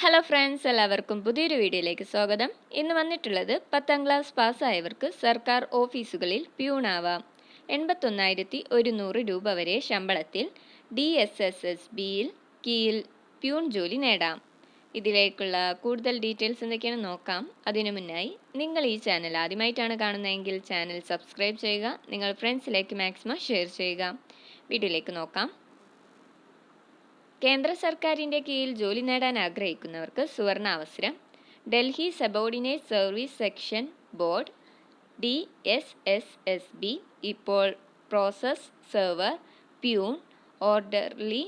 Hello friends എല്ലാവർക്കും പുതിയൊരു വീഡിയോയിലേക്ക് സ്വാഗതം. ഇന്ന് വന്നിട്ടുള്ളത് പത്താം ക്ലാസ് പാസ്സായവർക്ക് സർക്കാർ ഓഫീസുകളിൽ പ്യൂണാവാം. എൺപത്തൊന്നായിരത്തി ഒരുന്നൂറ് രൂപ വരെ ശമ്പളത്തിൽ ഡി എസ് എസ് എസ് ബിയിൽ കീയിൽ പ്യൂൺ ജോലി നേടാം. ഇതിലേക്കുള്ള കൂടുതൽ ഡീറ്റെയിൽസ് എന്തൊക്കെയാണ് നോക്കാം. അതിനു മുന്നായി നിങ്ങൾ ഈ ചാനൽ ആദ്യമായിട്ടാണ് കാണുന്നതെങ്കിൽ ചാനൽ സബ്സ്ക്രൈബ് ചെയ്യുക. നിങ്ങൾ ഫ്രണ്ട്സിലേക്ക് മാക്സിമം ഷെയർ ചെയ്യുക. വീഡിയോയിലേക്ക് നോക്കാം. കേന്ദ്ര സർക്കാരിന്റെ കീഴിൽ ജോലി നേടാൻ ആഗ്രഹിക്കുന്നവർക്ക് സുവർണ അവസരം Delhi subordinate service section board D S S S B ഇപ്പോൾ process server peon orderly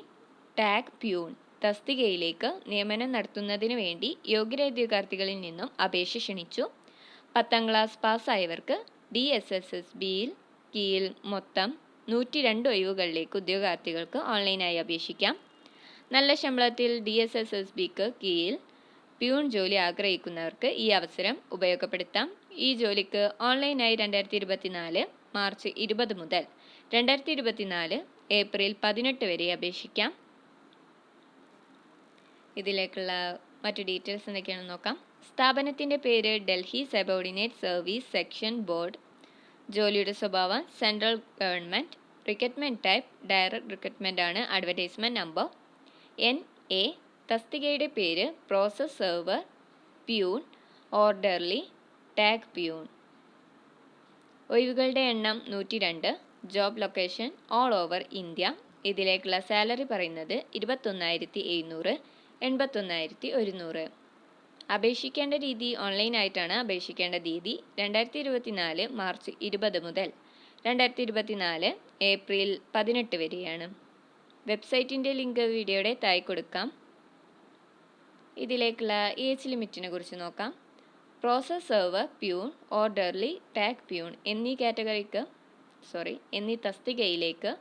tag peon തസ്തികയിലേക്ക് നിയമനം നടത്തുന്നതിനു വേണ്ടി യോഗ്യരായ ഉദ്യോഗാർത്ഥികളിൽ നിന്നും അപേക്ഷ ക്ഷണിച്ചു. പത്താം ക്ലാസ് പാസ്സായവർക്ക് ഡി എസ് എസ് എസ് ബിയിൽ കീഴിൽ മൊത്തം നൂറ്റി രണ്ട് ഒഴിവുകളിലേക്ക് ഉദ്യോഗാർത്ഥികൾക്ക് ഓൺലൈനായി അപേക്ഷിക്കാം. നല്ല ശമ്പളത്തിൽ ഡി എസ് എസ് എസ് ബിക്ക് കീഴിൽ പ്യൂൺ ജോലി ആഗ്രഹിക്കുന്നവർക്ക് ഈ അവസരം ഉപയോഗപ്പെടുത്താം. ഈ ജോലിക്ക് ഓൺലൈനായി രണ്ടായിരത്തി ഇരുപത്തിനാല് മാർച്ച് ഇരുപത് മുതൽ രണ്ടായിരത്തി ഇരുപത്തിനാല് ഏപ്രിൽ പതിനെട്ട് വരെ അപേക്ഷിക്കാം. ഇതിലേക്കുള്ള മറ്റു ഡീറ്റെയിൽസ് എന്തൊക്കെയാണെന്ന് നോക്കാം. സ്ഥാപനത്തിന്റെ പേര് Delhi subordinate service section board. ജോലിയുടെ സ്വഭാവം central government. Recruitment type. Direct recruitment ആണ്. അഡ്വർടൈസ്മെന്റ് നമ്പർ എൻ എ തസ്തികയുടെ പേര് process server peon orderly tag peon. ഒഴിവുകളുടെ എണ്ണം നൂറ്റി രണ്ട് job location all over India. ഇതിലേക്കുള്ള സാലറി പറയുന്നത് ഇരുപത്തൊന്നായിരത്തി എഴുന്നൂറ് എൺപത്തൊന്നായിരത്തി ഒരുന്നൂറ് അപേക്ഷിക്കേണ്ട രീതി ഓൺലൈനായിട്ടാണ് അപേക്ഷിക്കേണ്ട തീയതി രണ്ടായിരത്തി ഇരുപത്തിനാല് മാർച്ച് ഇരുപത് മുതൽ രണ്ടായിരത്തി ഇരുപത്തിനാല് ഏപ്രിൽ പതിനെട്ട് വരെയാണ്. വെബ്സൈറ്റിന്റെ ലിങ്ക് വീഡിയോയുടെ തായി കൊടുക്കാം. ഇതിലേക്കുള്ള ഏജ് ലിമിറ്റിനെ കുറിച്ച് നോക്കാം. Process server peon orderly tag peon എന്നീ കാറ്റഗറിക്ക് സോറി എന്നീ തസ്തികയിലേക്ക്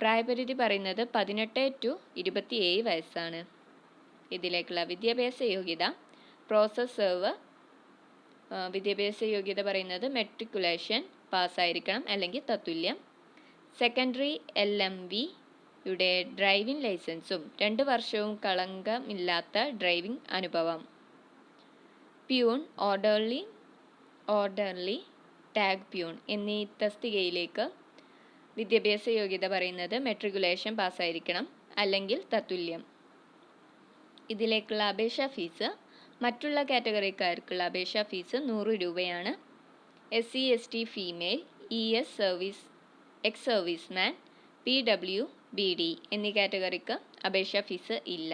പ്രായപരിധി പറയുന്നത് പതിനെട്ട് ടു ഇരുപത്തിയേഴ് വയസ്സാണ്. ഇതിലേക്കുള്ള വിദ്യാഭ്യാസ യോഗ്യത പ്രോസസ് സെർവർ വിദ്യാഭ്യാസ യോഗ്യത പറയുന്നത് മെട്രിക്കുലേഷൻ പാസ്സായിരിക്കണം അല്ലെങ്കിൽ തത്തുല്യം. സെക്കൻഡറി എൽ എം വി യുടെ ഡ്രൈവിംഗ് ലൈസൻസും രണ്ട് വർഷവും കളങ്കമില്ലാത്ത ഡ്രൈവിംഗ് അനുഭവം. Peon orderly orderly tag peon എന്നീ തസ്തികയിലേക്ക് വിദ്യാഭ്യാസ യോഗ്യത പറയുന്നത് മെട്രിക്കുലേഷൻ പാസ്സായിരിക്കണം അല്ലെങ്കിൽ തത്തുല്യം. ഇതിലേക്കുള്ള അപേക്ഷാ ഫീസ് മറ്റുള്ള കാറ്റഗറിക്കാർക്കുള്ള അപേക്ഷാ ഫീസ് നൂറ് രൂപയാണ്. S C S T female E S service ex serviceman P W B D എന്നീ കാറ്റഗറിക്ക് അപേക്ഷാ ഫീസ് ഇല്ല.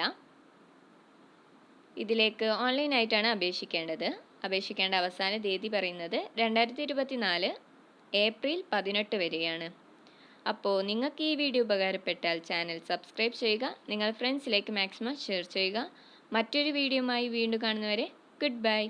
ഇതിലേക്ക് ഓൺലൈനായിട്ടാണ് അപേക്ഷിക്കേണ്ടത്. അപേക്ഷിക്കേണ്ട അവസാന തീയതി പറയുന്നത് രണ്ടായിരത്തി ഇരുപത്തിനാല് ഏപ്രിൽ പതിനെട്ട് വരെയാണ്. അപ്പോൾ നിങ്ങൾക്ക് ഈ വീഡിയോ ഉപകാരപ്പെട്ടാൽ ചാനൽ സബ്സ്ക്രൈബ് ചെയ്യുക നിങ്ങൾ ഫ്രണ്ട്സിലേക്ക് മാക്സിമം ഷെയർ ചെയ്യുക. മറ്റൊരു വീഡിയോയുമായി വീണ്ടും കാണുന്നവരെ ഗുഡ് ബൈ